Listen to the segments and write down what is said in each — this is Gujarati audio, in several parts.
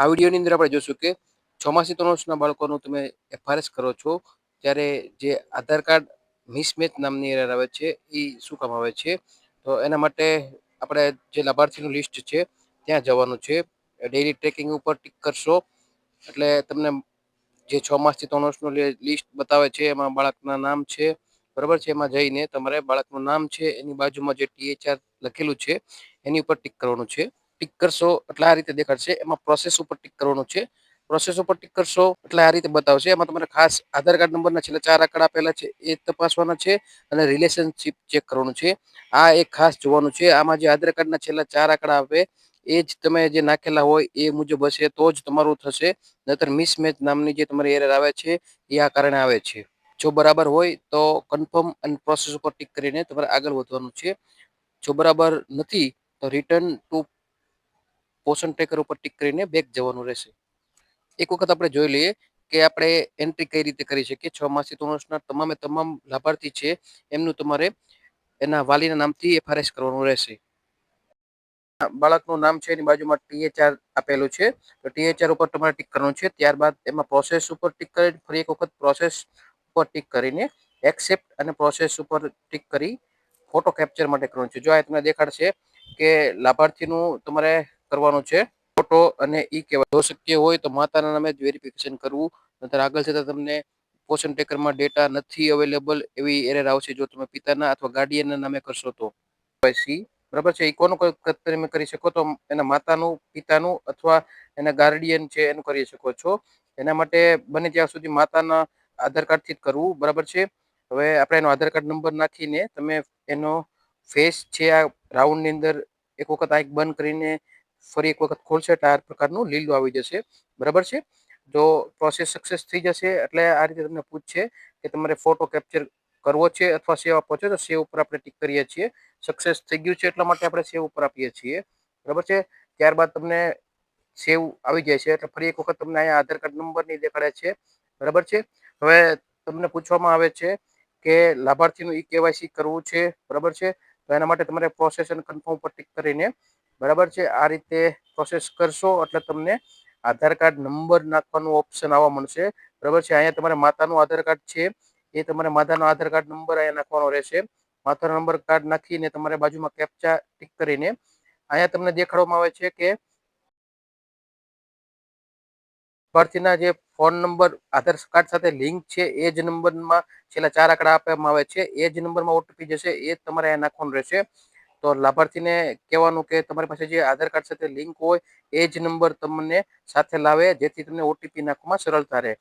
આ વિડીયોની અંદર આપણે જોઈશું કે ચોમાસી ત્રણ બાળકોનું તમે એફઆરએસ કરો છો, ત્યારે જે આધાર કાર્ડ મિસમેચ નામની એરર આવે છે એ શું કામ આવે છે? તો એના માટે આપણે જે લાભાર્થીનું લિસ્ટ છે, ત્યાં જવાનું છે. ડેઇલી ટ્રેકિંગ ઉપર ટિક કરશો, એટલે તમને જે છ માસથી ત્રણ વર્ષનું લિસ્ટ બતાવે છે, એમાં બાળકના નામ છે, બરાબર છે? એમાં જઈને તમારે બાળકનું નામ છે, એની બાજુમાં જે ટીએચઆર લખેલું છે, એની ઉપર ટિક કરવાનું છે. ટિક કરશો એટલે આ રીતે દેખાડશે. એમાં પ્રોસેસ ઉપર ટિક કરવાનું છે. પ્રોસેસ ઉપર ટિક કરશો એટલે આ રીતે બતાવશે. એમાં તમારે ખાસ આધાર કાર્ડ નંબરના છેલ્લા ચાર આંકડા આપેલા છે એ તપાસવાના છે અને રિલેશનશિપ ચેક કરવાનું છે. આ એક ખાસ જોવાનું છે. આમાં જે આધાર કાર્ડના છેલ્લા ચાર આંકડા આવે એ જ તમે જે નાખેલા હોય એ મુજબ હશે તો જ તમારું થશે. નહીતર મિસમેચ નામની જે તમારી એરર આવે છે એ આ કારણે આવે છે. જો બરાબર હોય તો કન્ફર્મ અને પ્રોસેસ ઉપર ટિક કરીને તમારે આગળ વધવાનું છે. જો બરાબર નથી તો રિટર્ન ટુ પોષણ ટ્રેકર ઉપર ટિક કરીને બેક જવાનું રહેશે. એક વખત આપણે જોઈ લઈએ કે આપણે એન્ટ્રી કઈ રીતે કરી શકીએ. છ માસથી ત્રણ વર્ષના તમામે તમામ લાભાર્થી છે, એમનું તમારે એના વાલીના નામથી એફઆરએસ કરવાનું રહેશે. બાળકનું નામ છે, એની બાજુમાં ટીએચઆર આપેલું છે. તો ટીએચઆર ઉપર તમારે ટીક કરવાનું છે. ત્યારબાદ એમાં પ્રોસેસ ઉપર ટિક કરી ફરી એક વખત પ્રોસેસ ઉપર ટીક કરીને એક્સેપ્ટ અને પ્રોસેસ ઉપર ટીક કરી ફોટો કેપ્ચર માટે કરવાનું છે. જો આ તમને દેખાડશે કે લાભાર્થીનું તમારે કરવાનું છે. ફોટો અને ઈ કહેવાય. જો શક્ય હોય તો માતાના નામે જ વેરિફિકેશન કરવું. નતર આગળ જતાં તમને પોષણ ટેકરમાં ડેટા નથી અવેલેબલ એવી એરર આવશે જો તમે પિતાના અથવા ગાર્ડિયનના નામે કરશો તો. સી બરાબર છે? એ કોનું તમે કરી શકો તો એના માતાનું, પિતાનું અથવા એના ગાર્ડિયન છે એનું કરી શકો છો. એના માટે બને ત્યાં સુધી માતાના આધાર કાર્ડથી જ કરવું. બરાબર છે? હવે આપણે એનો આધાર કાર્ડ નંબર નાખીને તમે એનો ફેસ છે આ રાઉન્ડની અંદર એક વખત આંખ બંધ કરીને ફરી એક વખત ખોલશે એટલે આ પ્રકારનું લીલું આવી જશે. બરાબર છે? જો પ્રોસેસ સક્સેસ થઈ જશે એટલે આ રીતે તમને પૂછશે કે તમારે ફોટો કેપ્ચર કરવો છે અથવા સેવ આપવો છે, તો સેવ ઉપર આપણે ટીક કરીએ છીએ. સક્સેસ થઈ ગયું છે એટલા માટે આપણે સેવ ઉપર આપીએ છીએ. બરાબર છે? ત્યારબાદ તમને સેવ આવી જાય છે એટલે ફરી એક વખત તમને અહીંયા આધાર કાર્ડ નંબર નહીં દેખાડે છે. બરાબર છે? હવે તમને પૂછવામાં આવે છે કે લાભાર્થીનું ઈ કેવાયસી કરવું છે. બરાબર છે? તો એના માટે તમારે પ્રોસેસ અને કન્ફર્મ ઉપર ટિક કરીને બરાબર છે? આ રીતે પ્રોસેસ કરશો એટલે તમને આધાર કાર્ડ નંબર નાખવાનું ઓપ્શન આવવા મળશે. બરાબર છે? અહીંયા તમારે માતાનું આધાર કાર્ડ છે. એ તમારે માતાનો આધાર કાર્ડ નંબર અહીંયા નાખવાનો રહેશે. માતાનો નંબર કાર્ડ નાખીને તમારે બાજુમાં કેપ્ચા ટીક કરીને અહીંયા તમને દેખાડવામાં આવે છે કે લાભાર્થીના જે ફોન નંબર, આધાર કાર્ડ સાથે લિંક છે, એ જ નંબરમાં છેલ્લા ચાર આંકડા આપવામાં આવે છે. એ જ નંબરમાં ઓટીપી જશે. એ તમારે અહીંયા નાખવાનું રહેશે. તો લાભાર્થીને કહેવાનું કે તમારી પાસે જે આધાર કાર્ડ સાથે લિંક હોય, એ જ નંબર તમને સાથે લાવે, જેથી તમને ઓટીપી નાખવામાં સરળતા રહે.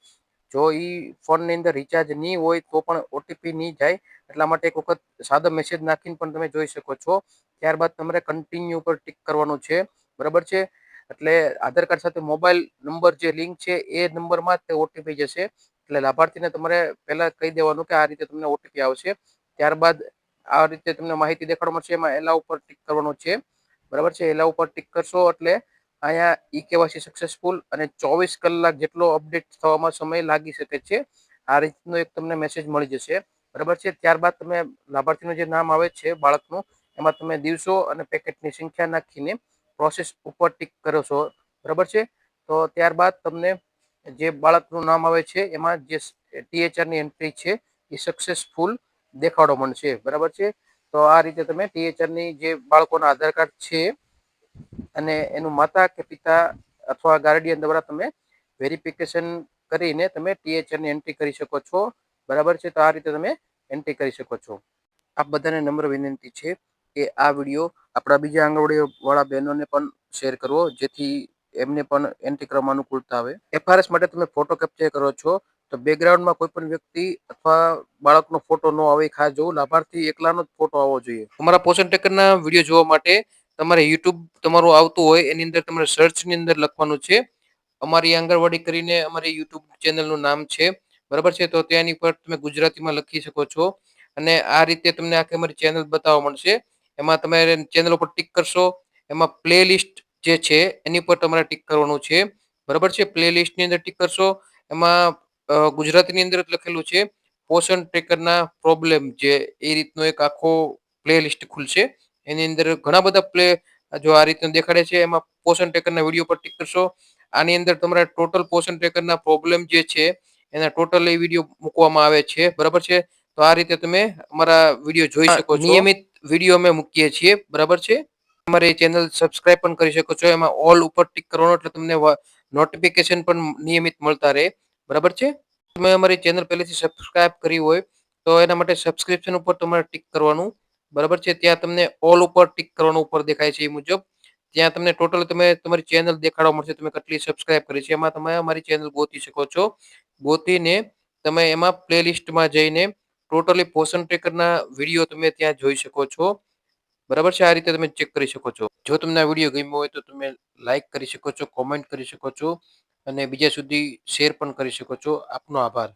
જો એ ફોનની અંદર રિચાર્જ નહીં હોય તો પણ ઓટીપી નહીં જાય, એટલા માટે એક વખત સાદો મેસેજ નાખીને પણ તમે જોઈ શકો છો. ત્યારબાદ તમારે કન્ટિન્યુ ઉપર ટિક કરવાનું છે. બરાબર છે? એટલે આધાર કાર્ડ સાથે મોબાઈલ નંબર જે લિંક છે, એ નંબરમાં તે ઓટીપી જશે. એટલે લાભાર્થીને તમારે પહેલાં કહી દેવાનું કે આ રીતે તમને ઓટીપી આવશે. ત્યારબાદ આ રીતે તમને માહિતી દેખાડવા મળશે. એમાં એલા ઉપર ટિક કરવાનું છે. બરાબર છે? એલા ઉપર ટિક કરશો એટલે અહીંયા ઈ કેવાયસી સક્સેસફુલ અને ચોવીસ કલાક જેટલો અપડેટ થવામાં સમય લાગી શકે છે. આ રીતનો એક તમને મેસેજ મળી જશે. બરાબર છે? ત્યારબાદ તમે લાભાર્થીનું જે નામ આવે છે બાળકનું, એમાં તમે દિવસો અને પેકેટની સંખ્યા નાખીને પ્રોસેસ ઉપર ટિક કરો છો. બરાબર છે? તો ત્યારબાદ તમને જે બાળકનું નામ આવે છે, એમાં જે ટીએચઆરની એન્ટ્રી છે, એ સક્સેસફુલ દેખાડો મળશે બરાબર છે? તો આ રીતે તમે ટીએચઆરની જે બાળકોના આધાર કાર્ડ છે અને એનું માતા કે પિતા અથવા ગાર્ડિયન દ્વારા તમે વેરિફિકેશન કરીને તમે ટીએચઆરની એન્ટ્રી કરી શકો છો, બરાબર છે? તો આ રીતે તમે એન્ટ્રી કરી શકો છો. આપ બધાને નમ્ર વિનંતી છે કે આ વીડિયો આપણા બીજા આંગણવાડી વાળા બહેનોને પણ શેર કરવો, જેથી એમને પણ એન્ટ્રી કરવામાં અનુકૂળતા આવે. એફઆરએસ માટે તમે ફોટો કેપ્ચર કરો છો તો બેકગ્રાઉન્ડમાં કોઈ પણ વ્યક્તિ અથવા બાળકનો ફોટો ન આવે ખાસ જોવું. લાભાર્થી એકલાનો જ ફોટો આવવો જોઈએ. અમારા પોષણ ટેકરના વીડિયો જોવા માટે તમારે યુટ્યુબ તમારું આવતું હોય, એની અંદર તમારે સર્ચની અંદર લખવાનું છે. અમારી આંગણવાડી કરીને અમારી યુટ્યુબ ચેનલનું નામ છે. બરાબર છે? તો ત્યાંની પર તમે ગુજરાતીમાં લખી શકો છો. અને આ રીતે તમને આખી અમારી ચેનલ બતાવવા મળશે. એમાં તમે ચેનલ ઉપર ટિક કરશો. એમાં પ્લે લિસ્ટ જે છે, એની પર તમારે ટિક કરવાનું છે. બરાબર છે? પ્લે લિસ્ટની અંદર ટિક કરશો. એમાં ગુજરાતીની અંદર જ લખેલું છે પોષણ ટ્રેકરના પ્રોબ્લેમ જે એ રીતનો એક આખો પ્લે લિસ્ટ ખુલશે. એની અંદર ઘણા બધા પ્લે જો આ રીતનું દેખાડે છે એમાં પોષણ ટ્રેકરના વીડિયો પર ટીક કરશો. આની અંદર તમારા ટોટલ પોષણ ટ્રેકરના પ્રોબ્લેમ જે છે એના ટોટલ એ વીડિયો મૂકવામાં આવે છે. બરાબર છે? તો આ રીતે તમે અમારા વીડિયો જોઈ શકો છો. નિયમિત વીડિયો અમે મૂકીએ છીએ. બરાબર છે? અમારી ચેનલ સબસ્ક્રાઇબ પણ કરી શકો છો. એમાં ઓલ ઉપર ટીક કરવાનો એટલે તમને નોટિફિકેશન પણ નિયમિત મળતા રહે. બરાબર છે? તમે અમારી ચેનલ પહેલેથી સબસ્ક્રાઇબ કરી હોય, તો એના માટે સબસ્ક્રિપ્શન ઉપર તમારે ટિક કરવાનું. બરાબર છે? ત્યાં તમને ઓલ ઉપર ટિક કરવાનું ઉપર દેખાય છે એ મુજબ. ત્યાં તમને ટોટલ તમે તમારી ચેનલ દેખાડવા મળશે, તમે કેટલી સબસ્ક્રાઇબ કરી છે. એમાં તમે અમારી ચેનલ ગોતી શકો છો. ગોતીને તમે એમાં પ્લેલિસ્ટમાં જઈને ટોટલી પોષણ ટ્રેકરના વીડિયો તમે ત્યાં જોઈ શકો છો. બરાબર છે? આ રીતે તમે ચેક કરી શકો છો. જો તમને આ વીડિયો ગમ્યો હોય તો તમે લાઈક કરી શકો છો કોમેન્ટ કરી શકો છો. અને બીજા સુધી શેર પણ કરી શકો છો. આપનો આભાર.